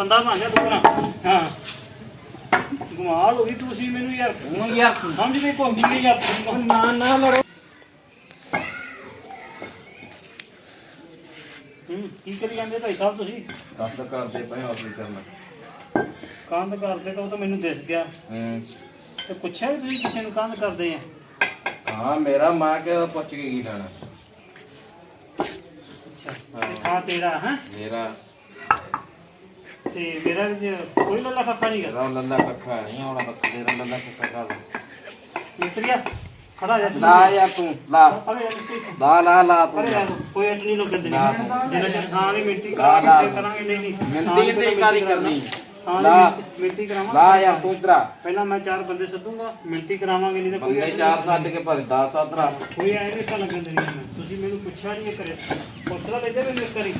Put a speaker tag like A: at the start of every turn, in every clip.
A: ਬੰਦਾ ਬਣ ਜਾ ਤੂੰ ਹਾਂ। ਕਮਾਲ ਹੋ ਗਈ ਤੁਸੀਂ ਮੈਨੂੰ ਯਾਰ।
B: ਉਹ ਯਾਰ
A: ਸਮਝਦੇ ਕੋਈ ਨਹੀਂ ਯਾਰ ਤੂੰ।
B: ਨਾ ਨਾ ਲੜੋ।
A: ਹੂੰ ਕੀ ਕਰੀ ਜਾਂਦੇ ਭਾਈ ਸਾਹਿਬ ਤੁਸੀਂ?
B: ਦੱਸ ਕਰਦੇ ਪਏ ਹੋਰ ਕੀ ਕਰਨਾ?
A: ਕੰਧ ਕਰਦੇ ਤਾਂ ਉਹ ਤਾਂ ਮੈਨੂੰ ਦਿਸ ਗਿਆ।
B: ਹੂੰ।
A: ਤੇ ਪੁੱਛਿਆ ਵੀ ਤੁਸੀਂ ਕਿਸੇ ਨੂੰ ਕੰਧ ਕਰਦੇ ਆ?
B: ਹਾਂ ਮੇਰਾ ਮਾਂ ਕੇ ਪੁੱਛ ਕੇ ਕੀ ਲੈਣਾ?
A: ਅੱਛਾ
B: ਹਾਂ।
A: ਤੇ ਤੇਰਾ ਹੈ?
B: ਮੇਰਾ
A: ਤੇ ਮੇਰਾ ਵਿੱਚ ਕੋਈ ਲੱਲਾ ਕੱਖਾ ਨਹੀਂ ਗਾ
B: ਤੇਰਾ ਲੱਲਾ ਕੱਖਾ ਨਹੀਂ ਆਉਣਾ ਬੱਤ ਤੇਰਾ ਲੱਲਾ ਕੱਖਾ ਕਰ
A: ਮਿਸਤਰੀਆ ਖੜਾ ਜਾ ਤੂੰ।
B: ਲਾ ਯਾਰ ਤੂੰ ਲਾ
A: ਖੜਾ ਜਾ ਮਿਸਤਰੀ।
B: ਲਾ ਲਾ ਲਾ ਤੂੰ
A: ਜਾ ਤੂੰ। ਕੋਈ ਐਂਟਰੀ ਨਹੀਂ ਲੱਗਣ ਦੇਣੀ
B: ਨਾ।
A: ਜਿੰਨਾ ਚਿਰ ਥਾਂ ਦੀ ਮਿੰਟੀ
B: ਨਾ, ਨਾ।
A: ਕਰਾਂਗੇ ਕਰਾਂਗੇ ਨਹੀਂ ਨਹੀਂ
B: ਮਿੰਟੀ ਤੇ ਕਾਰੀ ਕਰਨੀ
A: ਹਾਂ
B: ਲਾ।
A: ਮਿੰਟੀ ਕਰਾਵਾਂਗੇ
B: ਲਾ ਯਾਰ ਤੂੰ ਇਧਰਾ
A: ਪਹਿਲਾਂ ਮੈਂ ਚਾਰ ਬੰਦੇ ਸੱਦੂਗਾ ਮਿੰਟੀ ਕਰਾਵਾਂਗੇ ਨਹੀਂ ਤਾਂ ਕੋਈ
B: ਬੰਦੇ ਚਾਰ ਛੱਡ ਕੇ ਭਾਵੇਂ 10 ਸੱਦਰਾ
A: ਕੋਈ ਐ ਨਹੀਂ ਤਾਂ ਲੱਗਣ ਦੇਣੀ ਮੈਂ। ਤੁਸੀਂ ਮੈਨੂੰ ਪੁੱਛਿਆ ਨਹੀਂ ਇਹ ਕਰੇ ਪੁੱਛਦਾ ਲੈਂਦੇ ਮੈਨੂੰ ਇੱਕ ਵਾਰੀ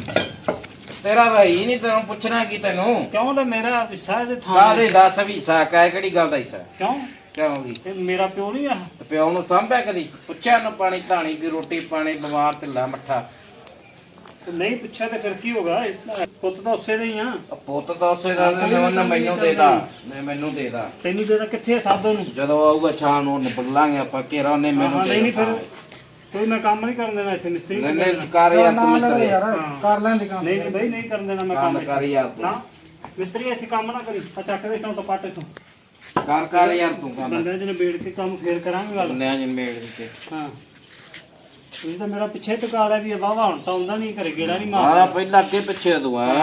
B: ਤੇਰਾ ਰਹੀ ਨਹੀਂ ਤੈਨੂੰ ਪੁੱਛਣਾ ਕੀ ਤੈਨੂੰ?
A: ਕਿਉਂ ਲੈ ਮੇਰਾ ਹਿੱਸਾ ਇਹਦੇ ਥਾਂ
B: ਕਾਹਦੇ 10 ਵੀ ਸਾ ਕਹਿ ਕਿਹੜੀ ਗੱਲ ਦਾ ਹਿੱਸਾ?
A: ਕਿਉਂ?
B: ਕਿਉਂ ਵੀ
A: ਤੇ ਮੇਰਾ ਪਿਓ ਨਹੀਂ ਆ?
B: ਤੇ ਪਿਓ ਨੂੰ ਸਾਂਭਿਆ ਕਦੀ? ਪੁੱਛਿਆ ਨੂੰ ਪਾਣੀ ਧਾਣੀ ਦੀ ਰੋਟੀ ਪਾਣੀ ਬਿਮਾਰ ਢਿੱਲਾ ਮੱਠਾ?
A: ਤੇ ਨਹੀਂ ਪੁੱਛਿਆ ਤਾਂ ਫਿਰ ਕੀ ਹੋਗਾ? ਪੁੱਤ ਤਾਂ ਉਸੇ ਦੇ ਹੀ ਆ।
B: ਉਹ ਪੁੱਤ ਤਾਂ ਉਸੇ ਦਾ ਨੇ ਮੈਨੂੰ ਦੇਦਾ ਨੇ ਮੈਨੂੰ ਦੇਦਾ।
A: ਤੈਨੂੰ ਦੇ ਤਾਂ ਕਿੱਥੇ ਆ ਸਾਧੋ ਨੂੰ
B: ਜਦੋਂ ਆਊਗਾ ਛਾਂ ਨੂੰ ਨਿਬੜ ਲਾਂਗੇ ਆਪਾਂ ਘੇਰਾ ਉਹਨੇ ਮੈਨੂੰ
A: ਹਾਂ, ਨਹੀਂ ਨਹੀਂ
B: ਦੇ
A: ਫਿਰ ਕੋਈ ਮੈਂ ਕੰਮ ਨਹੀਂ ਕਰਨ ਦੇਣਾ ਇੱਥੇ ਮਿਸਤਰੀ
B: ਨਹੀਂ
A: ਨਹੀਂ
B: ਕਰ ਯਾਰ ਤੂੰ ਮਿਸਤਰੀ।
A: ਕਰ ਲੈਂਦੇ ਕੰਮ। ਨਹੀਂ ਨਹੀਂ ਬਈ ਨਹੀਂ ਕਰਨ ਦੇਣਾ ਮੈਂ
B: ਕੰਮ ਕਰ ਯਾਰ ਤੂੰ।
A: ਨਾ ਮਿਸਤਰੀ ਇੱਥੇ ਕੰਮ ਨਾ ਕਰੀ ਆ ਚੱਕ ਦੇ ਤੋਂ ਟਪਾਟੇ ਤੋਂ।
B: ਕਰ ਕਰ ਯਾਰ ਤੂੰ ਕੰਮ।
A: ਬੰਦੇ ਜਿਹਨੇ ਬੇੜ ਕੇ ਕੰਮ ਫੇਰ ਕਰਾਂਗੇ ਗੱਲ।
B: ਬੰਨਿਆ ਜਿਨ ਮੇੜ ਦਿੱਤੇ
A: ਹਾਂ। ਤੁਸੀਂ ਤਾਂ ਮੇਰਾ ਪਿੱਛੇ ਟਕਾਲਾ ਵੀ ਵਾਵਾ ਹੁਣ ਤਾਂ ਆਉਂਦਾ ਨਹੀਂ ਘਰੇ ਗੇੜਾ ਨਹੀਂ ਮਾਰਦਾ
B: ਪਹਿਲਾਂ ਅੱਗੇ ਪਿੱਛੇ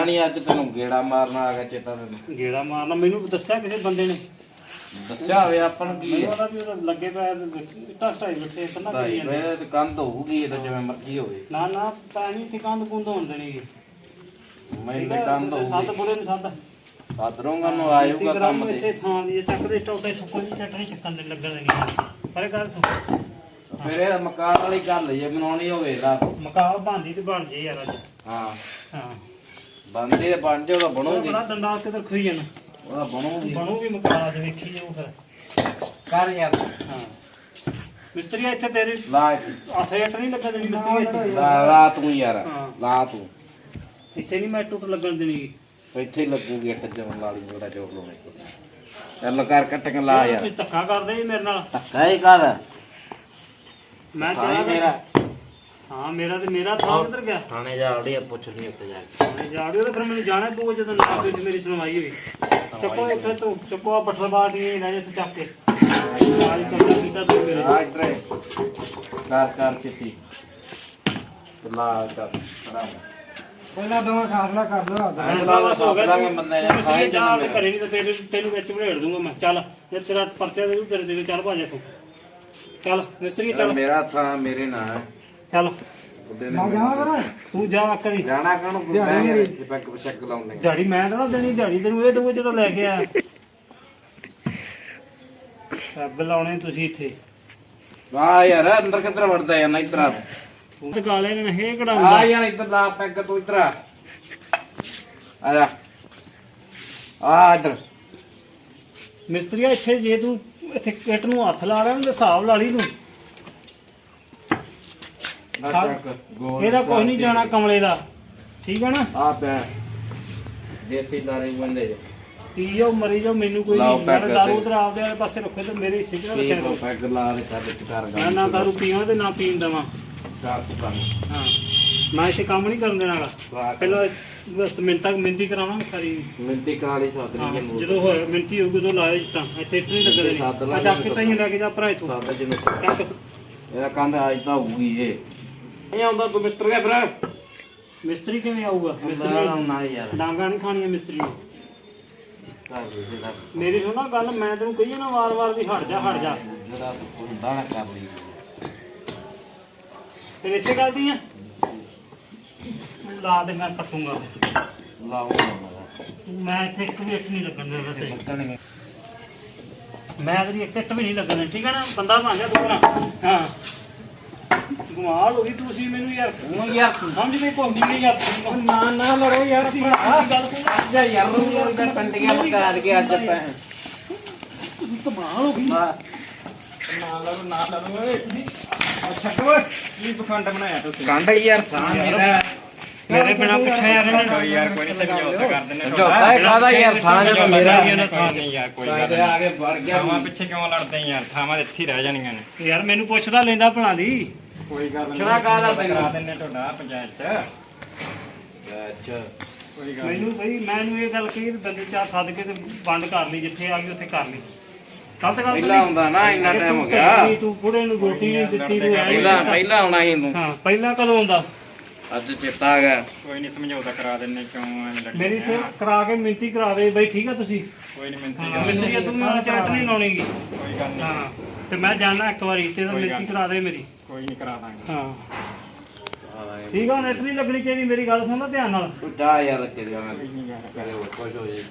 B: ਨਹੀਂ ਅੱਜ ਤੈਨੂੰ ਗੇੜਾ ਮਾਰਨਾ ਆ ਗਿਆ ਚੇਤਾ ਤੈਨੂੰ।
A: ਗੇੜਾ ਮਾਰਨਾ ਮੈਨੂੰ ਦੱਸਿਆ ਕਿਸੇ ਬੰਦੇ ਨੇ।
B: ਦੱਸਿਆ ਹੋਵੇ ਆਪਾਂ ਨੂੰ ਕੀ ਹੈ?
A: ਪਤਾ ਵੀ ਉਹਦਾ ਲੱਗੇ ਪਿਆ ਇੱਟਾ ਢਾਈ ਬੱਟੇ ਕੰਨਾ ਕਰੀ ਜਾਂਦੇ
B: ਵੇ ਤੇ ਕੰਧ ਹੋਊਗੀ ਇਹ ਤਾਂ ਜਿਵੇਂ ਮਰਜ਼ੀ ਹੋਵੇ।
A: ਨਾ ਨਾ ਪਾਣੀ ਇੱਥੇ ਕੰਧ ਕੁੰਦ ਹੋਣ ਦੇਣੀ
B: ਮੈਂ ਤੇ ਕੰਧ
A: ਸੱਤ
B: ਹੋਊਗੀ।
A: ਬੁਰੇ ਨੂੰ ਸੱਤ
B: ਸਾਦਰੋਂਗਾ ਨੂੰ ਆਇਓਗਾ ਕੰਮ
A: ਇੱਥੇ
B: ਤੇ।
A: ਥਾਂ ਦੀ ਚੱਕਦੇ ਟੋਟੇ ਥੁੱਕਣ ਦੀ ਚਟਣੀ ਚੱਕਣ ਦੇ ਲੱਗਣ ਦੇਣੀ ਪਰੇ ਕਰ ਤੂੰ
B: ਫਿਰ ਇਹ ਮਕਾਨ ਵਾਲੀ ਗੱਲ ਜੇ ਬਣਾਉਣੀ ਹੋਵੇ ਤਾਂ।
A: ਮਕਾਨ ਬਾਂਦੀ ਤੇ ਬਣ ਜੇ ਯਾਰ ਅੱਜ।
B: ਹਾਂ।
A: ਹਾਂ।
B: ਬੰਦੇ ਬਣ ਜੇ ਉਹਦਾ ਬਣੂਗੀ।
A: ਬੜਾ ਡੰਡਾ ਕਿਧਰ ਖੁਈ ਜਾਣਾ
B: ਉਹਦਾ ਬਣੂਗੀ
A: ਬਣੂਗੀ ਮਕਾਨ ਦੇ ਵੇਖੀ ਜਾਊ ਫਿਰ।
B: ਕਰ ਯਾਰ।
A: ਹਾਂ। ਮਿਸਤਰੀ ਇੱਥੇ ਤੇਰੇ?
B: ਲਾ
A: ਹੱਥ ਜੱਟ ਨਹੀਂ ਲੱਗਣ ਦੇਣੀ ਮਿਸਤਰੀ ਇੱਥੇ?
B: ਲਾ ਲਾ ਤੂੰ ਯਾਰ।
A: ਹਾਂ।
B: ਲਾ ਤੂੰ।
A: ਇੱਥੇ ਨਹੀਂ ਮੈਂ ਟੁੱਟ ਲੱਗਣ ਦੇਣੀ।
B: ਇੱਥੇ ਹੀ ਲੱਗੂਗੀ ਇੱਟ ਜਮਨ ਵਾਲੀ ਜਿਹੜਾ ਜੋੜ ਲਾਉਣੇ ਚੱਲ ਕਰ ਕੱਟ ਕੇ ਲਾ ਯਾਰ
A: ਤੁਸੀਂ ਧੱਕਾ ਕਰਦੇ ਜੀ ਮੇਰੇ ਨਾਲ।
B: ਧੱਕਾ ਹੀ ਕਰ।
A: ਮੈਂ ਚਲਾ
B: ਮੇਰਾ।
A: ਹਾਂ ਮੇਰਾ ਤੇ ਮੇਰਾ ਥਾਂ ਕਿੱਧਰ ਗਿਆ?
B: ਥਾਣੇ ਜਾ ਉੜੀ ਪੁੱਛ ਲਈ ਉੱਤੇ ਜਾ ਕੇ।
A: ਜਾ ਰਿਹਾ ਤਾਂ ਫਿਰ ਮੈਨੂੰ ਜਾਣਾ ਪਊਗਾ ਜਦੋਂ ਨਾ ਕੋਈ ਮੇਰੀ ਸੁਣਵਾਈ ਹੋਈ। ਚੱਕੋ ਇੱਥੇ ਤੋਂ ਚੱਕੋ ਆ ਪੱਠਲ ਇਹ ਲੈ ਜਾ ਤੂੰ ਚੱਕ ਕੇ। ਆਜ ਕਰਦਾ ਕੀਤਾ ਤੂੰ ਮੇਰੇ
B: ਆ ਇਧਰੇ ਕਰ ਕਰ ਕਿਸੀ ਲਾ ਕਰ ਹੋ।
C: ਪਹਿਲਾਂ ਦੋਵਾਂ ਫਾਸਲਾ ਕਰ ਲਓ ਆਪਦਾ।
A: ਫੈਸਲਾ ਬਸ ਹੋ ਗਿਆ।
B: ਲਾਂਗੇ ਬੰਦੇ ਨੇ,
A: ਤੂੰ
B: ਖਾਏ
A: ਜਾ ਤੇ ਘਰੇ ਨਹੀਂ ਤਾਂ ਤੇਰੇ ਤੈਨੂੰ ਵਿੱਚ ਭੜੇੜ ਦੂੰਗਾ ਮੈਂ। ਚੱਲ ਜੇ ਤੇਰਾ ਪਰਚਾ ਦੇ ਦੂੰ ਤੇਰੇ ਦੇ ਚੱਲ ਭਾਜਾ ਤੂੰ। ਚੱਲ ਮਿਸਤਰੀ ਚੱਲ।
B: ਮੇਰਾ ਥਾਂ ਮੇਰੇ ਨਾਂ ਹੈ।
A: ਚੱਲ।
C: ਮੈਂ ਜਾਵਾਂ ਫਿਰ?
A: ਤੂੰ ਜਾ ਕਰੀ
B: ਜਾਣਾ ਕਾਹਨੂੰ
C: ਦਿਹਾੜੀ ਮੇਰੀ।
B: ਪੈਕ ਪਛਕ ਲਾਉਣੇ
A: ਦਿਹਾੜੀ ਮੈਂ ਤਾਂ ਨਾ ਦੇਣੀ ਦਿਹਾੜੀ ਤੈਨੂੰ ਇਹ ਦੂੰਗਾ ਜਿਹੜਾ ਲੈ ਕੇ ਆਇਆ ਸੱਬ ਲਾਉਣੇ ਤੁਸੀਂ ਇੱਥੇ।
B: ਆ ਯਾਰ ਅੰਦਰ ਕਿੱਧਰ ਵੜਦਾ ਯਾਰ ਨਾ ਇਧਰ ਆ
A: ਤੇ? ਗਾਲੇ ਨੇ ਇਹ
B: ਆ
A: ਕਢਾਉਂਦਾ
B: ਯਾਰ ਇੱਧਰ ਲਾ ਪੈਕ ਤੂੰ ਇਧਰ ਆ। ਆ ਜਾ। ਆ ਇਧਰ।
A: ਮਿਸਤਰੀਆ ਇੱਥੇ ਜੇ ਤੂੰ ਇੱਥੇ ਕਿਟ ਨੂੰ ਹੱਥ ਲਾ ਰਿਹਾ ਨਾ ਤੇ ਹਿਸਾਬ ਲਾ ਲਈ ਤੂੰ। ਇਹਦਾ ਕੋਈ ਨਹੀਂ ਜਾਣਾ ਕਮਲੇ ਦਾ। ਠੀਕ ਹੈ ਨਾ?
B: ਆ ਪੈ। ਦੇਤੀ ਦਾਰੇ ਬੰਦੇ ਜੋ।
A: ਪੀ ਜਾਓ ਮਰੀ ਜਾਓ ਮੈਨੂੰ ਕੋਈ ਨਹੀਂ। ਮੈਂ ਦਾਰੂ
B: ਤੇ।
A: ਉਧਰ ਆਪਦੇ ਵਾਲੇ ਪਾਸੇ ਰੱਖੋ ਤੇ ਮੇਰੇ ਸਿੱਧਾ
B: ਠੀਕ
A: ਕਰੋ।
B: ਪੈਕ ਲਾ ਦੇ ਕਰ ਕਰ
A: ਮੈਂ ਨਾ ਦਾਰੂ ਪੀਵਾਂ ਤੇ ਨਾ ਪੀਣ ਦੇਵਾਂ।
B: ਕਰ ਕਰ
A: ਹਾਂ। ਮੈਂ ਇੱਥੇ ਕੰਮ ਨਹੀਂ ਕਰਨ
B: ਵਾਹ।
A: ਪਹਿਲਾਂ ਬਸ ਮਿੰਟਾਂ ਮਿੰਤੀ ਕਰਾਵਾਂਗੇ ਸਾਰੀ।
B: ਮਿੰਟੀ ਕਾਲੀ ਸਾਦਰੀ
A: ਹਾਂ,
B: ਜੇ
A: ਜਦੋਂ ਹੋਇਆ ਮਿੰਤੀ ਹੋਊਗੀ ਉਦੋਂ ਲਾਇਓ ਜਿੱਤਾਂ ਇੱਥੇ ਇੱਥੇ ਨਹੀਂ ਲੱਗਦੇ ਆ ਚੱਕ ਕੇ ਤਾਈਂ ਲੈ ਕੇ ਜਾ ਭਰਾ ਇੱਥੋਂ। ਚੱਕ।
B: ਇਹਦਾ ਕੰਧ ਅੱਜ ਤਾਂ ਹੋਊਗੀ ਇਹ ਨਹੀਂ ਆਉਂਦਾ ਤੂੰ ਮਿਸਤਰ ਕੇ ਫਿਰ?
A: ਮਿਸਤਰੀ ਕਿਵੇਂ ਆਊਗਾ?
B: ਮੈਂ
A: ਮਿਸਤਰੀ
B: ਨਾ ਯਾਰ।
A: ਡਾਂਗਾ ਨਹੀਂ ਖਾਣੀਆਂ ਮਿਸਤਰੀ ਨੂੰ?
B: ਕਰ ਦੇ ਜਿਹੜਾ
A: ਮੇਰੀ ਸੁਣਾ ਗੱਲ ਮੈਂ ਤੈਨੂੰ ਕਹੀ ਨਾ ਵਾਰ-ਵਾਰ ਵੀ ਹਟ ਜਾ ਹਟ ਜਾ।
B: ਜਿਹੜਾ ਹੁੰਦਾ ਨਾ ਕਰ ਲਈ।
A: ਤੇ ਇਸੇ ਗੱਲ ਦੀ ਆ? ਲਾ ਦੇ ਮੈਂ ਕੱਟੂੰਗਾ
B: ਲਾਓ।
A: ਮੈਂ ਇੱਥੇ ਇੱਕ ਵੀ ਇੱਟ ਨਹੀਂ ਲੱਗਣ ਦੇਣਾ ਤੇ
B: ਲੱਗਣਗੇ।
A: ਮੈਂ ਤੇਰੀ ਇੱਕ ਇੱਟ ਵੀ ਨਹੀਂ ਲੱਗਣ ਦੇਣੀ ਠੀਕ ਹੈ ਨਾ? ਬੰਦਾ ਬਣ ਜਾ ਤੂੰ ਹਾਂ। ਕਮਾਲ ਹੋ ਗਈ ਤੁਸੀਂ ਮੈਨੂੰ ਯਾਰ
B: ਉਹ ਯਾਰ
A: ਸਮਝਦੇ ਕੋਈ ਨਹੀਂ ਯਾਰ ਤੂੰ।
B: ਨਾ ਨਾ ਲੜੋ ਯਾਰ
A: ਆਹ ਗੱਲ ਸੁਣ।
B: ਜਾ ਯਾਰ ਨੂੰ ਯਾਰ ਦਾ ਕੰਟੀਆਂ ਬਕਾਰ ਕੇ ਅੱਜ ਪੈ।
A: ਤੁਸੀਂ ਕਮਾਲ ਹੋ ਗਈ।
B: ਨਾ
A: ਲੜੋ ਨਾ ਲੜੋ ਓਏ। ਛੱਡੋ ਓਏ। ਕੀ ਪਖੰਡ ਬਣਾਇਆ ਤੁਸੀਂ?
B: ਕੰਡ ਯਾਰ ਥਾਂ ਮੇਰਾ।
A: ਮੇਰੇ ਬਿਨਾ ਪੁੱਛਿਆ ਯਾਰ ਇਹਨਾਂ
D: ਕੋਈ ਯਾਰ ਕੋਈ ਨਹੀਂ ਸਮਝੌਤਾ ਕਰ ਦਿੰਨੇ
B: ਸਮਝੌਤਾ ਇਹ ਕਾਹਦਾ ਯਾਰ ਸਾਂਝ ਤਾਂ ਮੇਰਾ।
D: ਨਹੀਂ ਯਾਰ ਕੋਈ ਗੱਲ
B: ਤੇ ਆ ਕੇ ਵੜ ਗਿਆ।
D: ਥਾਵਾਂ ਪਿੱਛੇ ਕਿਉਂ ਲੜਦੇ ਯਾਰ? ਥਾਵਾਂ ਇੱਥੇ ਹੀ ਰਹਿ ਜਾਣੀਆਂ ਨੇ।
A: ਨੇ ਯਾਰ ਮੈਨੂੰ ਪੁੱਛਦਾ ਲੈਂਦਾ ਭਲਾ ਦੀ।
D: ਕੋਈ ਗੱਲ ਨਹੀਂ
B: ਪੁੱਛਣਾ ਕਾਹਦਾ ਤੈਨੂੰ?
D: ਕਰਾ ਦਿੰਨੇ ਤੁਹਾਡਾ ਪੰਚਾਇਤ। ਚ
B: ਅੱਛਾ।
D: ਕੋਈ ਗੱਲ
A: ਮੈਨੂੰ ਬਈ ਮੈਨੂੰ ਇਹ ਗੱਲ ਕਹੀ ਬੰਦੇ ਸੱਦ ਕੇ ਤੇ ਵੰਡ ਕਰ ਲਈ ਜਿੱਥੇ ਆ ਗਈ ਉੱਥੇ ਕਰ ਲਈ। ਗਲਤ ਗੱਲ
B: ਪਹਿਲਾਂ ਹੁੰਦਾ ਨਾ ਇੰਨਾ
A: ਜੇ
B: ਟਾਈਮ
A: ਤੂੰ
B: ਹੋ ਗਿਆ।
A: ਘਰੇ ਤੂੰ ਬੁੜੇ ਨੂੰ ਰੋਟੀ ਨਹੀਂ ਦਿੱਤੀ ਤੂੰ ਐਂ ਨੀ
B: ਪਹਿਲਾਂ
A: ਕੀਤਾ।
B: ਪਹਿਲਾਂ ਆਉਣਾ ਸੀ ਤੂੰ।
A: ਹਾਂ ਪਹਿਲਾਂ ਕਦੋਂ ਹੁੰਦਾ
B: ਅੱਜ ਚੇਤਾ ਆ ਗਿਆ।
D: ਕੋਈ ਨਹੀਂ ਸਮਝੌਤਾ ਕਰਾ ਦਿੰਨੇ ਕਿਉਂ ਐਵੇਂ ਲੜਦੇ
A: ਮੇਰੀ? ਫਿਰ ਕਰਾ ਕੇ ਮਿੰਤੀ ਕਰਾ ਦੇ ਬਈ ਠੀਕ ਆ ਤੁਸੀਂ?
D: ਕੋਈ ਨਹੀਂ ਮਿੰਤੀ
A: ਹਾਂ ਮਿੰਤੀ ਆ ਤੂੰ ਮੈਨੂੰ ਚੈਟ ਨਹੀਂ ਲਾਉਣੀਗੀ
D: ਕੋਈ ਗੱਲ ਨਹੀਂ
A: ਹਾਂ ਤੇ ਮੈਂ ਜਾਣਾ ਇੱਕ ਵਾਰੀ ਤੇ ਤਾਂ
D: ਕੋਈ ਗੱਲ
A: ਮਿੰਤੀ ਕਰਾ ਦੇ ਮੇਰੀ।
D: ਕੋਈ ਨਹੀਂ ਕਰਾ ਦਾਂਗੇ।
A: ਹਾਂ। ਠੀਕ ਆ ਨੈਟ ਨਹੀਂ ਲੱਗਣੀ ਚਾਹੀਦੀ ਮੇਰੀ ਗੱਲ ਸੁਣ ਲੈ ਧਿਆਨ ਨਾਲ।
B: ਤੂੰ ਜਾ ਯਾਰ ਕੇ ਜਾ ਮੈਂ
D: ਕੋਈ ਨਹੀਂ ਯਾਰ।
B: ਕਰੇ ਹੋਰ ਕੁਝ ਹੋ ਜੇ